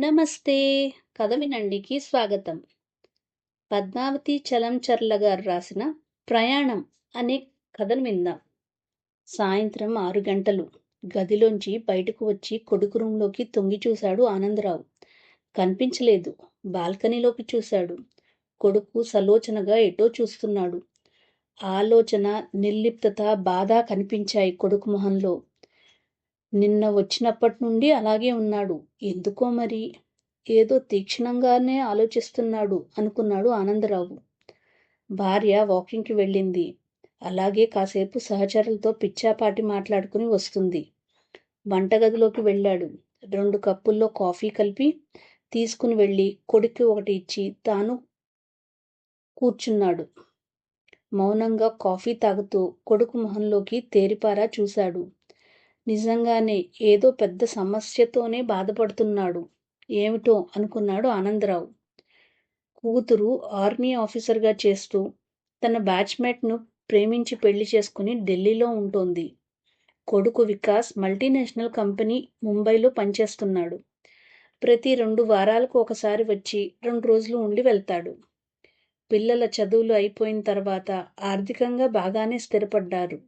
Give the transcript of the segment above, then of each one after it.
నమస్తే. కథ వినండికి స్వాగతం. పద్మావతి చలంచర్ల గారు రాసిన ప్రయాణం అనే కథను విందాం. సాయంత్రం ఆరు గంటలు. గదిలోంచి బయటకు వచ్చి కొడుకు రూంలోకి తొంగి చూశాడు ఆనందరావు. కనిపించలేదు. బాల్కనీలోకి చూశాడు. కొడుకు సలోచనగా ఎటో చూస్తున్నాడు. ఆలోచన నిర్లిప్తత బాధ కనిపించాయి కొడుకు మొహంలో. నిన్న వచ్చినప్పటి నుండి అలాగే ఉన్నాడు. ఎందుకో మరి? ఏదో తీక్షణంగానే ఆలోచిస్తున్నాడు అనుకున్నాడు ఆనందరావు. భార్య వాకింగ్కి వెళ్ళింది. అలాగే కాసేపు సహచరులతో పిచ్చాపాటి మాట్లాడుకుని వస్తుంది. వంటగదిలోకి వెళ్ళాడు. రెండు కప్పుల్లో కాఫీ కలిపి తీసుకుని వెళ్ళి కొడుకు ఒకటి ఇచ్చి తాను కూర్చున్నాడు. మౌనంగా కాఫీ తాగుతూ కొడుకు మొహంలోకి తేరిపారా చూశాడు. నిజంగానే ఏదో పెద్ద సమస్యతోనే బాధపడుతున్నాడు. ఏమిటో అనుకున్నాడు ఆనందరావు. కూతురు ఆర్మీ ఆఫీసర్గా చేస్తూ తన బ్యాచ్మేట్ను ప్రేమించి పెళ్ళి చేసుకుని ఢిల్లీలో ఉంటోంది. కొడుకు వికాస్ మల్టీనేషనల్ కంపెనీ ముంబైలో పనిచేస్తున్నాడు. ప్రతి రెండు వారాలకు ఒకసారి వచ్చి రెండు రోజులు ఉండి వెళ్తాడు. పిల్లల చదువులు అయిపోయిన తర్వాత ఆర్థికంగా బాగానే స్థిరపడ్డారు.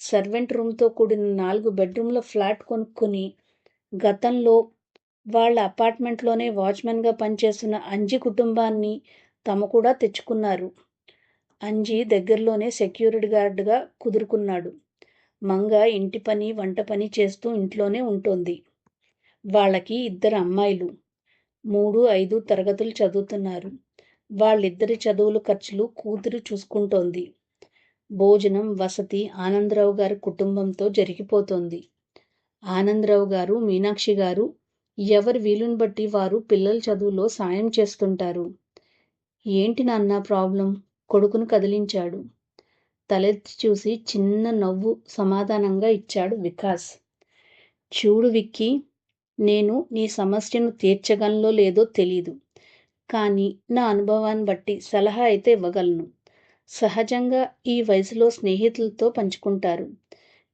సర్వెంట్ రూమ్తో కూడిన నాలుగు బెడ్రూమ్ల ఫ్లాట్ కొనుక్కొని గతంలో వాళ్ళ అపార్ట్మెంట్లోనే వాచ్మెన్గా పనిచేస్తున్న అంజి కుటుంబాన్ని తమ కూడా తెచ్చుకున్నారు. అంజి దగ్గరలోనే సెక్యూరిటీ గార్డుగా కుదురుకున్నాడు. మంగ ఇంటి పని వంట పని చేస్తూ ఇంట్లోనే ఉంటుంది. వాళ్ళకి ఇద్దరు అమ్మాయిలు. మూడు ఐదు తరగతులు చదువుతున్నారు. వాళ్ళిద్దరి చదువుల ఖర్చులు కూతురు చూసుకుంటోంది. భోజనం వసతి ఆనందరావు గారి కుటుంబంతో జరిగిపోతోంది. ఆనందరావు గారు మీనాక్షి గారు ఎవరి వీలుని బట్టి వారు పిల్లల చదువులో సాయం చేస్తుంటారు. ఏంటి నాన్న ప్రాబ్లం? కొడుకును కదిలించాడు. తలెత్తి చూసి చిన్న నవ్వు సమాధానంగా ఇచ్చాడు వికాస్. చూడు విక్కీ నేను నీ సమస్యను తీర్చగలనో లేదో తెలీదు. కానీ నా అనుభవాన్ని బట్టి సలహా అయితే ఇవ్వగలను. సహజంగా ఈ వయసులో స్నేహితులతో పంచుకుంటారు.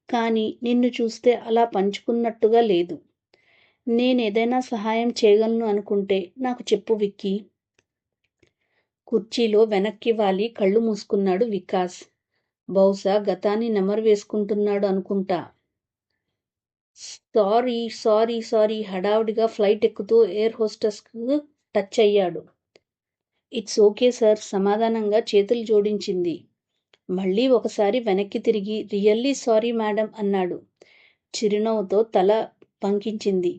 కానీ నిన్ను చూస్తే అలా పంచుకున్నట్టుగా లేదు. నేనేదైనా సహాయం చేయగలను అనుకుంటే నాకు చెప్పు విక్కీ. కుర్చీలో వెనక్కి వాలి కళ్ళు మూసుకున్నాడు వికాస్. బహుశా గతాన్ని నెమరు వేసుకుంటున్నాడు అనుకుంటా. సారీ సారీ సారీ హడావుడిగా ఫ్లైట్ ఎక్కుతూ ఎయిర్ హోస్టెస్కు టచ్ అయ్యాడు. ఇట్స్ ఓకే సార్ సమాధానంగా చేతులు జోడించింది. మళ్ళీ ఒకసారి వెనక్కి తిరిగి రియల్లీ సారీ మేడం అన్నాడు. చిరునవ్వుతో తల పంకించింది.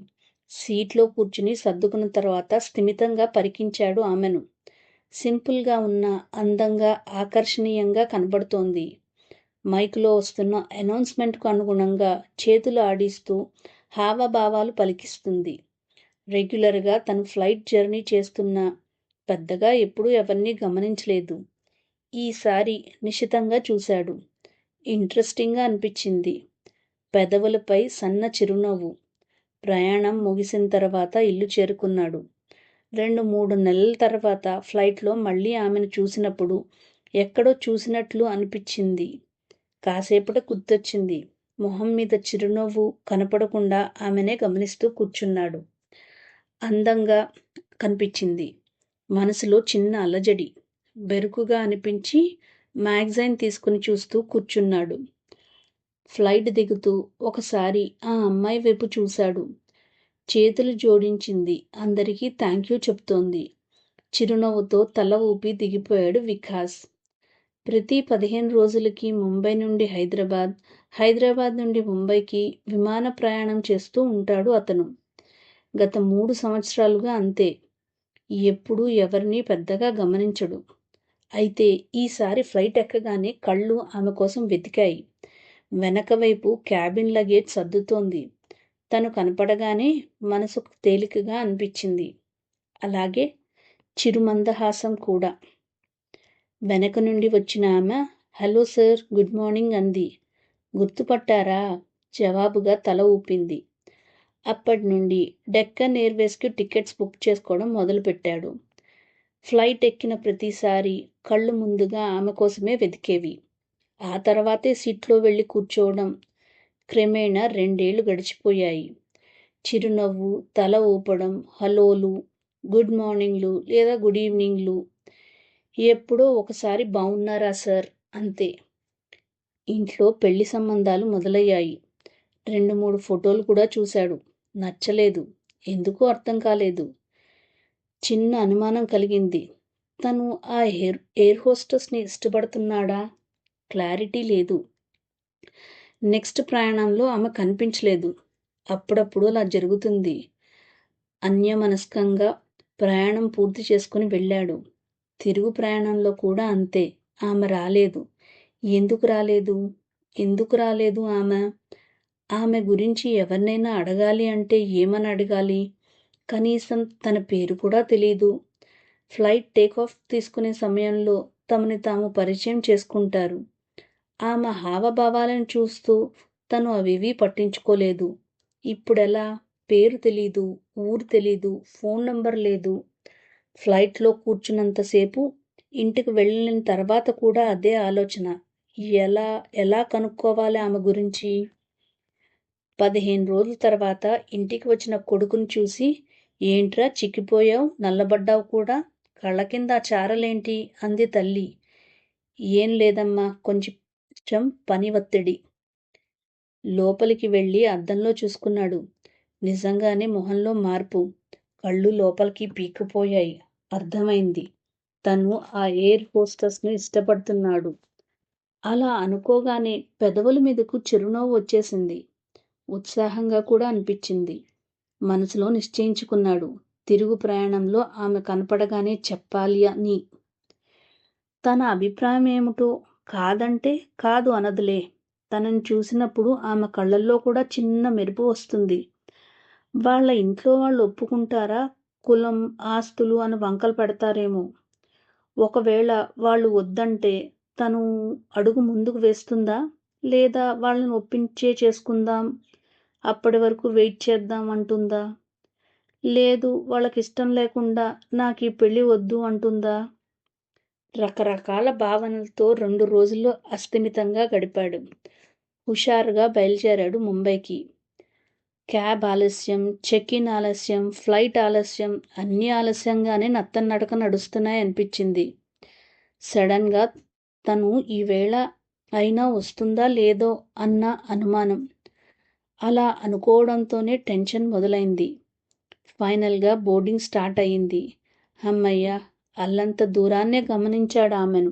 సీట్లో కూర్చుని సర్దుకున్న తర్వాత స్థిమితంగా పరికించాడు ఆమెను. సింపుల్గా ఉన్న అందంగా ఆకర్షణీయంగా కనబడుతోంది. మైకులో వస్తున్న అనౌన్స్మెంట్కు అనుగుణంగా చేతులు ఆడిస్తూ హావభావాలు పలికిస్తుంది. రెగ్యులర్గా తను ఫ్లైట్ జర్నీ చేస్తున్న పెద్దగా ఎప్పుడూ ఎవరిని గమనించలేదు. ఈసారి నిశితంగా చూశాడు. ఇంట్రెస్టింగ్గా అనిపించింది. పెదవులపై సన్న చిరునవ్వు. ప్రయాణం ముగిసిన తర్వాత ఇల్లు చేరుకున్నాడు. రెండు మూడు నెలల తర్వాత ఫ్లైట్లో మళ్ళీ ఆమెను చూసినప్పుడు ఎక్కడో చూసినట్లు అనిపించింది. కాసేపటి గుర్తొచ్చింది. మొహం మీద చిరునవ్వు కనపడకుండా ఆమెనే గమనిస్తూ కూర్చున్నాడు. అందంగా కనిపించింది. మనసులో చిన్న అలజడి బెరుకుగా అనిపించి మ్యాగజైన్ తీసుకుని చూస్తూ కూర్చున్నాడు. ఫ్లైట్ దిగుతూ ఒకసారి ఆ అమ్మాయి వైపు చూశాడు. చేతులు జోడించింది. అందరికీ థ్యాంక్ యూ చెప్తోంది. చిరునవ్వుతో తల ఊపి దిగిపోయాడు వికాస్. ప్రతి పదిహేను రోజులకి ముంబై నుండి హైదరాబాద్ హైదరాబాద్ నుండి ముంబైకి విమాన ప్రయాణం చేస్తూ ఉంటాడు అతను. గత మూడు సంవత్సరాలుగా అంతే. ఎప్పుడూ ఎవరిని పెద్దగా గమనించడు. అయితే ఈసారి ఫ్లైట్ ఎక్కగానే కళ్ళు ఆమె కోసం వెతికాయి. వెనక వైపు క్యాబిన్ లగేజ్ సర్దుతోంది. తను కనపడగానే మనసుకు తేలికగా అనిపించింది. అలాగే చిరుమందహాసం కూడా. వెనక నుండి వచ్చిన ఆమె హలో సార్ గుడ్ మార్నింగ్ అంది. గుర్తుపట్టారా? జవాబుగా తల ఊపింది. అప్పటి నుండి డెక్కన్ ఎయిర్వేస్కి టికెట్స్ బుక్ చేసుకోవడం మొదలుపెట్టాడు. ఫ్లైట్ ఎక్కిన ప్రతిసారి కళ్ళు ముందుగా ఆమె కోసమే వెతికేవి. ఆ తర్వాతే సీట్లో వెళ్ళి కూర్చోవడం క్రమేణా రెండేళ్ళు గడిచిపోయాయి. చిరునవ్వు తల ఊపడం హలోలు గుడ్ మార్నింగ్లు లేదా గుడ్ ఈవినింగ్లు. ఎప్పుడో ఒకసారి బాగున్నారా సార్? అంతే. ఇంట్లో పెళ్ళి సంబంధాలు మొదలయ్యాయి. రెండు మూడు ఫోటోలు కూడా చూశాడు. నచ్చలేదు. ఎందుకో అర్థం కాలేదు. చిన్న అనుమానం కలిగింది. తను ఆ ఎయిర్ ఎయిర్ హోస్టెస్ని ఇష్టపడుతున్నాడా? క్లారిటీ లేదు. నెక్స్ట్ ప్రయాణంలో ఆమె కనిపించలేదు. అప్పుడప్పుడు అలా జరుగుతుంది. అన్యమనస్కంగా ప్రయాణం పూర్తి చేసుకుని వెళ్ళాడు. తిరుగు ప్రయాణంలో కూడా అంతే. ఆమె రాలేదు. ఎందుకు రాలేదు? ఎందుకు రాలేదు ఆమె? ఆమె గురించి ఎవరినైనా అడగాలి అంటే ఏమని అడగాలి? కనీసం తన పేరు కూడా తెలియదు ఫ్లైట్ టేక్ ఆఫ్ తీసుకునే సమయంలో తమని తాము పరిచయం చేసుకుంటారు. ఆమె హావభావాలను చూస్తూ తను అవివి పట్టించుకోలేదు. ఇప్పుడెలా? పేరు తెలీదు ఊరు తెలీదు ఫోన్ నంబర్ లేదు. ఫ్లైట్లో కూర్చున్నంతసేపు ఇంటికి వెళ్ళిన తర్వాత కూడా అదే ఆలోచన. ఎలా ఎలా కనుక్కోవాలి ఆమె గురించి? పదిహేను రోజుల తర్వాత ఇంటికి వచ్చిన కొడుకుని చూసి ఏంట్రా చిక్కిపోయావు? నల్లబడ్డావు కూడా? కళ్ళ కింద చారలేంటి? అంది తల్లి. ఏం లేదమ్మా కొంచెం పని ఒత్తిడి. లోపలికి వెళ్ళి అద్దంలో చూసుకున్నాడు. నిజంగానే మొహంలో మార్పు. కళ్ళు లోపలికి పీక్కుపోయాయి. అర్థమైంది. తను ఆ ఎయిర్ హోస్టస్ను ఇష్టపడుతున్నాడు. అలా అనుకోగానే పెదవుల మీదకు చిరునవ్వు వచ్చేసింది. ఉత్సాహంగా కూడా అనిపించింది. మనసులో నిశ్చయించుకున్నాడు. తిరుగు ప్రయాణంలో ఆమె కనపడగానే చెప్పాలి అని. తన అభిప్రాయం ఏమిటో? కాదంటే కాదు అనదులే. తనని చూసినప్పుడు ఆమె కళ్ళల్లో కూడా చిన్న మెరుపు వస్తుంది. వాళ్ళ ఇంట్లో వాళ్ళు ఒప్పుకుంటారా? కులం ఆస్తులు అని వంకలు పెడతారేమో. ఒకవేళ వాళ్ళు వద్దంటే తను అడుగు ముందుకు వేస్తుందా? లేదా వాళ్ళని ఒప్పించే చేసుకుందాం? అప్పటి వరకు వెయిట్ చేద్దాం అంటుందా? లేదు వాళ్ళకి ఇష్టం లేకుండా నాకు ఈ పెళ్ళి వద్దు అంటుందా? రకరకాల భావనలతో రెండు రోజులు అస్థిమితంగా గడిపాడు. హుషారుగా బయలుదేరాడు ముంబైకి. క్యాబ్ ఆలస్యం చెక్ ఇన్ ఆలస్యం ఫ్లైట్ ఆలస్యం అన్నీ ఆలస్యంగానే నత్తనడక నడుస్తున్నాయి అనిపించింది. సడన్గా తను ఈవేళ అయినా వస్తుందా లేదో అన్న అనుమానం. అలా అనుకోవడంతోనే టెన్షన్ మొదలైంది. ఫైనల్గా బోర్డింగ్ స్టార్ట్ అయ్యింది. అమ్మయ్య అల్లంత దూరాన్నే గమనించాడు ఆమెను.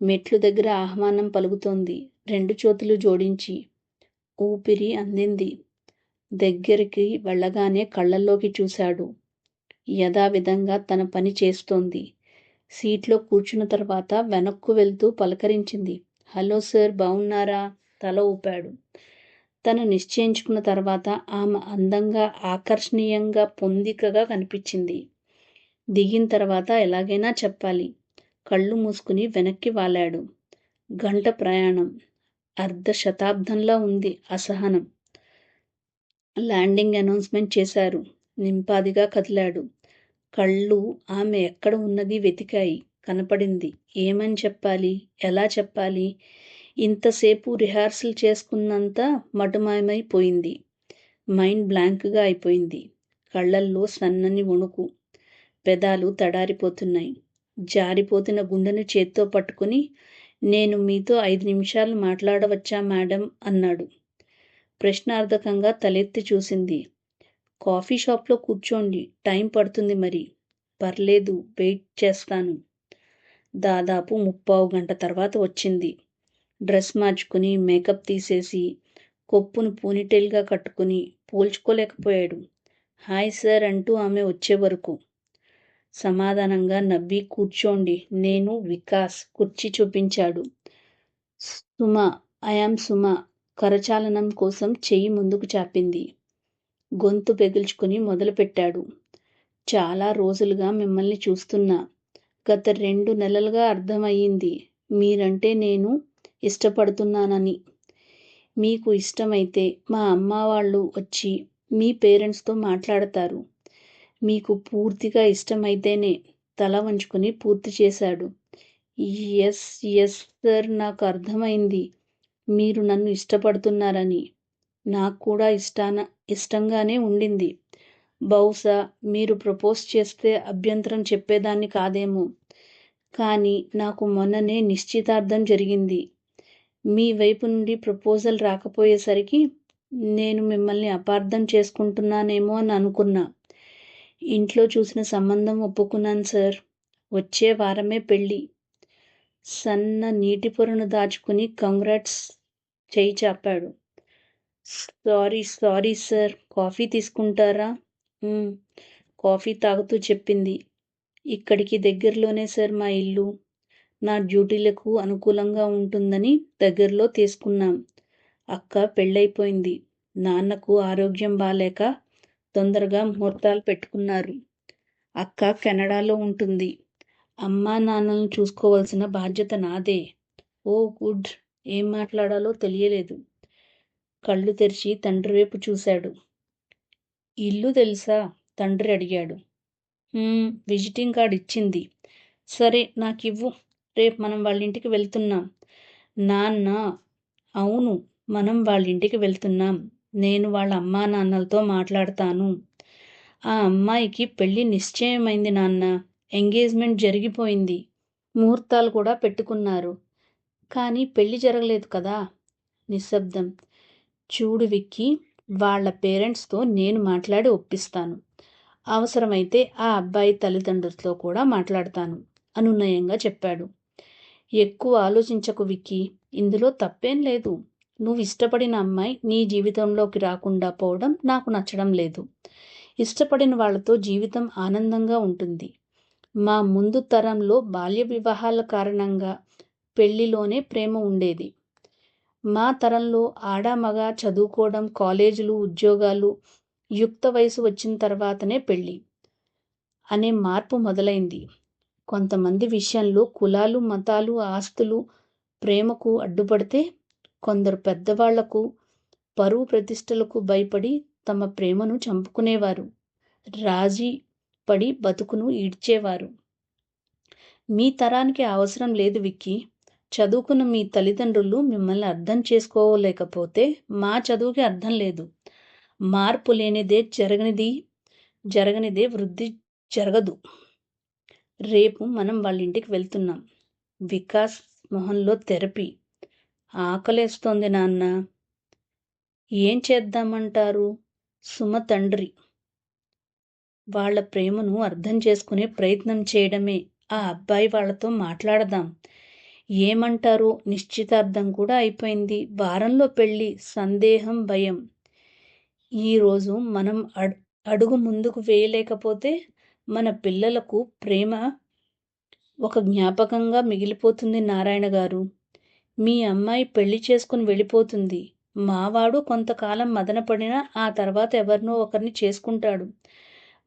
మెట్లు దగ్గర ఆహ్వానం పలుకుతోంది. రెండు చేతులు జోడించి ఊపిరి అందింది. దగ్గరికి వెళ్ళగానే కళ్ళల్లోకి చూశాడు. యథావిధంగా తన పని చేస్తోంది. సీట్లో కూర్చున్న తర్వాత వెనక్కు వెళ్తూ పలకరించింది. హలో సార్ బాగున్నారా తల ఊపాడు. తను నిశ్చయించుకున్న తర్వాత ఆమె అందంగా ఆకర్షణీయంగా పొందికగా కనిపించింది. దిగిన తర్వాత ఎలాగైనా చెప్పాలి. కళ్ళు మూసుకుని వెనక్కి వాలాడు. గంట ప్రయాణం. అర్ధ శతాబ్దంలా ఉంది అసహనం. ల్యాండింగ్ అనౌన్స్మెంట్ చేశారు. నింపాదిగా కదిలాడు. కళ్ళు ఆమె ఎక్కడ ఉన్నది వెతికాయి. కనపడింది. ఏమని చెప్పాలి? ఎలా చెప్పాలి? ఇంతసేపు రిహార్సల్ చేసుకున్నంత మటుమాయమైపోయింది. మైండ్ బ్లాంక్గా అయిపోయింది. కళ్ళల్లో సన్నని వణుకు. పెదాలు తడారిపోతున్నాయి. జారిపోతున్న గుండెను చేత్తో పట్టుకుని నేను మీతో ఐదు నిమిషాలు మాట్లాడవచ్చా మేడం అన్నాడు. ప్రశ్నార్థకంగా తలెత్తి చూసింది. కాఫీ షాప్లో కూర్చోండి. టైం పడుతుంది మరి. పర్లేదు వెయిట్ చేస్తాను. దాదాపు ముప్పావు గంట తర్వాత వచ్చింది. డ్రెస్ మార్చుకుని మేకప్ తీసేసి కొప్పును పూనిటైల్గా కట్టుకుని పోల్చుకోలేకపోయాడు. హాయ్ సార్ అంటూ ఆమె వచ్చే వరకు. సమాధానంగా నవ్వి కూర్చోండి. నేను వికాస్ కుర్చీ చూపించాడు. Suma I am Suma. కరచాలనం కోసం చెయ్యి ముందుకు చాపింది. గొంతు పెగిల్చుకుని మొదలుపెట్టాడు. చాలా రోజులుగా మిమ్మల్ని చూస్తున్నా. గత రెండు నెలలుగా అర్థమయ్యింది. మీరంటే నేను ఇష్టపడుతున్నానని. మీకు ఇష్టమైతే మా అమ్మ వాళ్ళు వచ్చి మీ పేరెంట్స్తో మాట్లాడతారు. మీకు పూర్తిగా ఇష్టమైతేనే తల వంచుకుని పూర్తి చేశాడు. ఎస్ ఎస్ సార్ నాకు అర్థమైంది. మీరు నన్ను ఇష్టపడుతున్నారని. నాకు కూడా ఇష్టాన ఇష్టంగానే ఉండింది. బహుశా మీరు ప్రపోజ్ చేస్తే అభ్యంతరం చెప్పేదాన్ని కాదేమో. కానీ నాకు మొన్ననే నిశ్చితార్థం జరిగింది. మీ వైపు నుండి ప్రపోజల్ రాకపోయేసరికి నేను మిమ్మల్ని అపార్థం చేసుకుంటున్నానేమో అని అనుకున్నా. ఇంట్లో చూసిన సంబంధం ఒప్పుకున్నాను సార్. వచ్చే వారమే పెళ్ళి. సన్న నీటి పొరను దాచుకుని కంగ్రాట్స్ చేయి చాపాడు. Sorry sorry sir. కాఫీ తీసుకుంటారా? కాఫీ తాగుతూ చెప్పింది. ఇక్కడికి దగ్గరలోనే సార్ మా ఇల్లు. నా డ్యూటీలకు అనుకూలంగా ఉంటుందని దగ్గరలో తీసుకున్నాం. అక్క పెళ్ళైపోయింది. నాన్నకు ఆరోగ్యం బాలేక తొందరగా ముహూర్తాలు పెట్టుకున్నారు. అక్క కెనడాలో ఉంటుంది. అమ్మా నాన్నలను చూసుకోవాల్సిన బాధ్యత నాదే. Oh good! ఏం మాట్లాడాలో తెలియలేదు. కళ్ళు తెరిచి తండ్రి వైపు చూశాడు. ఇల్లు తెలుసా? తండ్రి అడిగాడు. విజిటింగ్ కార్డ్ ఇచ్చింది. సరే నాకు ఇవ్వు రేపు మనం వాళ్ళ ఇంటికి వెళ్తున్నాం. నాన్న అవును మనం వాళ్ళ ఇంటికి వెళ్తున్నాం. నేను వాళ్ళ అమ్మా నాన్నలతో మాట్లాడతాను. ఆ అమ్మాయికి పెళ్ళి నిశ్చయమైంది నాన్న. ఎంగేజ్మెంట్ జరిగిపోయింది. ముహూర్తాలు కూడా పెట్టుకున్నారు. కానీ పెళ్ళి జరగలేదు కదా. నిశ్శబ్దం. చూడు విక్కి వాళ్ళ పేరెంట్స్తో నేను మాట్లాడి ఒప్పిస్తాను. అవసరమైతే ఆ అబ్బాయి తల్లిదండ్రులతో కూడా మాట్లాడతాను. అనునయంగా చెప్పాడు. ఎక్కువ ఆలోచించకు విక్కి. ఇందులో తప్పేం లేదు. నువ్వు ఇష్టపడిన అమ్మాయి నీ జీవితంలోకి రాకుండా పోవడం నాకు నచ్చడం లేదు. ఇష్టపడిన వాళ్ళతో జీవితం ఆనందంగా ఉంటుంది. మా ముందు తరంలో బాల్య వివాహాల కారణంగా పెళ్ళిలోనే ప్రేమ ఉండేది. మా తరంలో ఆడ మగ చదువుకోవడం కాలేజీలు ఉద్యోగాలు యుక్త వయసు వచ్చిన తర్వాతనే పెళ్ళి అనే మార్పు మొదలైంది. కొంతమంది విషయంలో కులాలు మతాలు ఆస్తులు ప్రేమకు అడ్డుపడితే కొందరు పెద్దవాళ్ళకు పరువు ప్రతిష్టలకు భయపడి తమ ప్రేమను చంపుకునేవారు. రాజీ పడి బతుకును ఈడ్చేవారు. మీ తరానికి అవసరం లేదు విక్కి. చదువుకున్న మీ తల్లిదండ్రులు మిమ్మల్ని అర్థం చేసుకోలేకపోతే మా చదువుకి అర్థం లేదు. మార్పు లేనిదే జరగనిది జరగనిదే వృద్ధి జరగదు. రేపు మనం వాళ్ళ ఇంటికి వెళ్తున్నాం. వికాస్ మొహంలో థెరపీ ఆకలేస్తోంది నాన్న. ఏం చేద్దామంటారు? సుమ తండ్రి. వాళ్ళ ప్రేమను అర్థం చేసుకునే ప్రయత్నం చేయడమే. ఆ అబ్బాయి వాళ్ళతో మాట్లాడదాం. ఏమంటారు నిశ్చితార్థం కూడా అయిపోయింది. వారంలో పెళ్ళి సందేహం భయం. ఈరోజు మనం అడుగు ముందుకు వేయలేకపోతే మన పిల్లలకు ప్రేమ ఒక జ్ఞాపకంగా మిగిలిపోతుంది నారాయణ గారు. మీ అమ్మాయి పెళ్ళి చేసుకుని వెళ్ళిపోతుంది. మావాడు కొంతకాలం మదనపడినా ఆ తర్వాత ఎవరినో ఒకరిని చేసుకుంటాడు.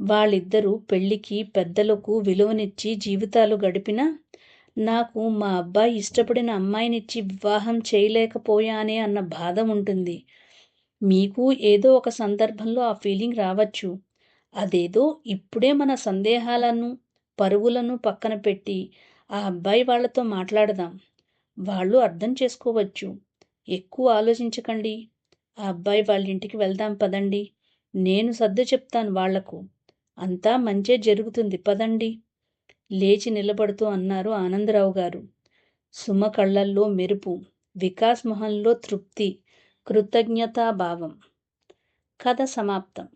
వాళ్ళిద్దరూ పెళ్ళికి పెద్దలకు విలువనిచ్చి జీవితాలు గడిపినా నాకు మా అబ్బాయి ఇష్టపడిన అమ్మాయినిచ్చి వివాహం చేయలేకపోయానే అన్న బాధ ఉంటుంది. మీకు ఏదో ఒక సందర్భంలో ఆ ఫీలింగ్ రావచ్చు. అదేదో ఇప్పుడే మన సందేహాలను పరుగులను పక్కన పెట్టి ఆ అబ్బాయి వాళ్ళతో మాట్లాడదాం. వాళ్ళు అర్థం చేసుకోవచ్చు. ఎక్కువ ఆలోచించకండి. ఆ అబ్బాయి వాళ్ళ ఇంటికి వెళ్దాం పదండి. నేను సర్దు చెప్తాను వాళ్ళకు. అంతా మంచే జరుగుతుంది పదండి. లేచి నిలబడుతూ అన్నారు ఆనందరావు గారు. సుమ కళ్ళల్లో మెరుపు వికాస్ మొహంలో తృప్తి కృతజ్ఞతాభావం. కథ సమాప్తం.